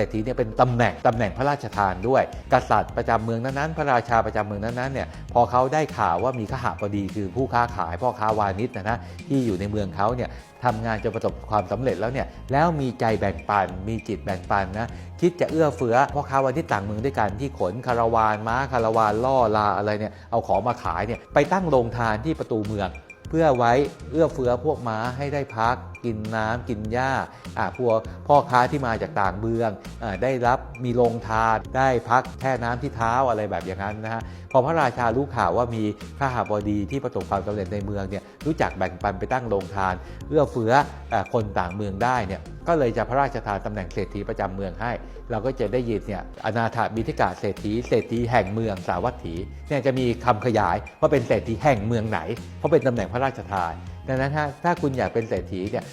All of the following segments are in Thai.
รษฐีเนี่ยเป็นตำแหน่งตำแหน่งพระราชทานด้วย กษัตริย์ประจำเมืองนั้นๆ พระราชาประจำเมืองนั้นๆเนี่ยพอเขาได้ข่าวว่ามีขหบดีคือผู้ค้าขายพ่อค้าวานิชนะนะที่อยู่ในเมืองเขาเนี่ยทำงานจนประสบความสำเร็จแล้วเนี่ยแล้วมีใจแบ่งปัน มีจิตแบ่งปันนะคิดจะเอื้อเฟื้อพ่อค้าวานิชต่างเมืองด้วยกันที่ขนคาราวานม้าคาราวานล่อลาอะไรเนี่ยเอาของมาขายเนี่ยไปตั้งโรงทานที่ประตูเมือง เพื่อไว้เอื้อเฟื้อพวกม้าให้ได้พักกินน้ำกินหญ้าอ่าพวกพ่อค้าที่มาจากต่างเมืองอได้รับมีโรงทานได้พักแช่น้ำที่เท้าอะไรแบบอย่างนั้นนะฮะพอพระราชารู้ข่าวว่ามีข้าหาบดีที่ประสบความสำเร็จในเมืองเนี่ยรู้จักแบ่งปันไปตั้งโรงทานเอื้อเฟื้ออคนต่างเมืองได้เนี่ยก็เลยจะพระราชทานตำแหน่งเศรษฐีประจำเมืองให้ เราก็จะได้ยินเนี่ยอนาถบิทิกาเศรษฐีเศรษฐีแห่งเมืองสาวัตถีเนี่ยจะมีคำขยายว่าเป็นเศรษฐีแห่งเมืองไหน เพราะเป็นตำแหน่งพระราชทาน ดังนั้นถ้าถ้าคุณอยากเป็นเศรษฐีเนี่ย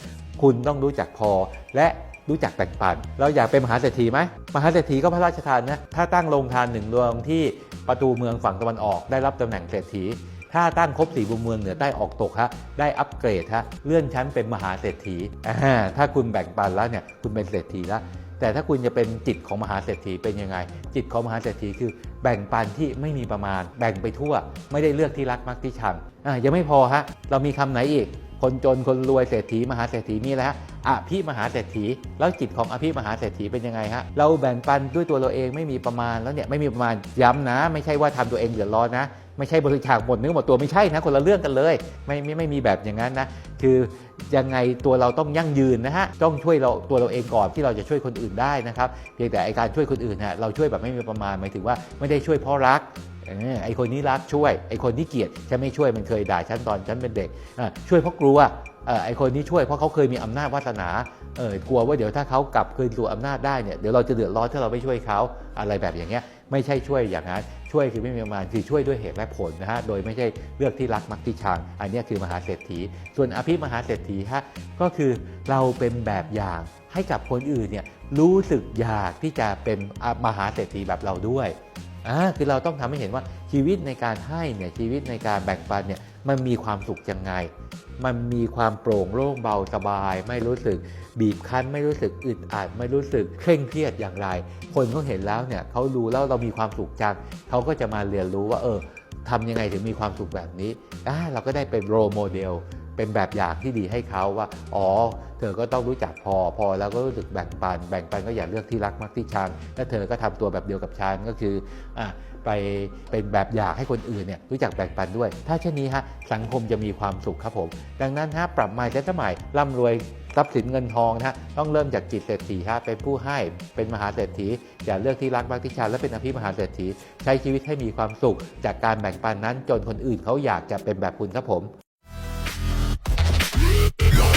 คุณต้องรู้จักพอและรู้จักแบ่งปัน เราอยากเป็นมหาเศรษฐีไหมมหาเศรษฐีก็พระราชทานนะถ้าตั้งโรงทานหนึ่งโรงที่ประตูเมืองฝั่งตะวันออก ได้รับตำแหน่งเศรษฐี ถ้าตั้งครบสี่มุมเมืองเหนือใต้ออกตกฮะได้อัปเกรดฮะเลื่อนชั้นเป็นมหาเศรษฐีถ้าคุณแบ่งปันแล้วเนี่ยคุณเป็นเศรษฐีแล้ว แต่ถ้าคุณจะเป็นจิตของมหาเศรษฐีเป็นยังไง จิตของมหาเศรษฐีคือแบ่งปันที่ไม่มีประมาณ แบ่งไปทั่ว ไม่ได้เลือกที่รักมักที่ชังอะยังไม่พอฮะเรามีคำไหนอีก คนจนคนรวยเศรษฐีมหาเศรษฐีนี่แหละ อภิมหาเศรษฐี แล้วจิตของอภิมหาเศรษฐีเป็นยังไงฮะเราแบ่งปันด้วยตัวเราเองไม่มีประมาณแล้วเนี่ยไม่มีประมาณย้ำนะ ไม่ใช่ว่าทำตัวเองเดือดร้อนนะ ไม่ใช่บริจาคหมดเนื้อหมดตัวไม่ใช่นะคนละเรื่องกันเลย ไม่ไม่ไม่มีแบบอย่างนั้นนะคือยังไงตัวเราต้องยั่งยืนนะฮะต้องช่วยเราตัวเราเองก่อนที่เราจะช่วยคนอื่นได้นะครับเพียงแต่ไอการช่วยคนอื่นฮะเราช่วยแบบไม่มีประมาณหมายถึงว่าไม่ได้ช่วยเพราะรักไอคนนี้รักช่วยไอคนที่เกลียดฉันไม่ช่วยมันเคยด่าฉันตอนฉันเป็นเด็กช่วยเพราะกลัว ไอคนนี้ช่วยเพราะเขาเคยมีอำนาจวาสนาเออกลัวว่าเดี๋ยวถ้าเขากลับคืนสู่อำนาจได้เนี่ยเดี๋ยวเราจะเดือดร้อนถ้าเราไม่ช่วยเขาอะไรแบบอย่างเงี้ยไม่ใช่ช่วยอย่างนั้นช่วยคือไม่มีประมาณคือช่วยด้วยเหตุและผลนะฮะโดยไม่ใช่เลือกที่รักมักที่ชังอันนี้คือมหาเศรษฐี ส่วนอภิมหาเศรษฐีฮะก็คือเราเป็นแบบอย่างให้กับคนอื่นเนี่ยรู้สึกอยากที่จะเป็นมหาเศรษฐีแบบเราด้วย อ่าคือเราต้องทำให้เห็นว่าชีวิตในการให้เนี่ยชีวิตในการแบ่งปันเนี่ยมันมีความสุขยังไง มันมีความโปร่งโล่งเบาสบาย ไม่รู้สึกบีบคั้น ไม่รู้สึกอึดอัดไม่รู้สึกเคร่งเครียดอย่างไร คนเขาเห็นแล้วเนี่ยเขารู้แล้วเรามีความสุขจังเขาก็จะมาเรียนรู้ว่าเออทำยังไงถึงมีความสุขแบบนี้อ่าเราก็ได้เป็นโรโมเดล เป็นแบบอย่างที่ดีให้เขาว่า อ๋อ เธอก็ต้องรู้จักพอ พอแล้วก็รู้สึกแบ่งปัน แบ่งปันก็อย่าเลือกที่รักมักที่ชัง และเธอก็ทำตัวแบบเดียวกับฉันก็คืออะไปเป็นแบบอย่างให้คนอื่นเนี่ยรู้จักแบ่งปันด้วย ถ้าเช่นนี้ฮะสังคมจะมีความสุขครับผม ดังนั้นฮะปรับใหม่และสมัยร่ำรวยทรัพย์สินเงินทองนะฮะต้องเริ่มจากจิตเศรษฐีฮะเป็นผู้ให้เป็นมหาเศรษฐีอย่าเลือกที่รักมักที่ชังและเป็นอภิมหาเศรษฐี ใช้ชีวิตให้มีความสุข จากการแบ่งปันนั้นจนคนอื่นเขาอยากจะเป็นแบบคุณครับผม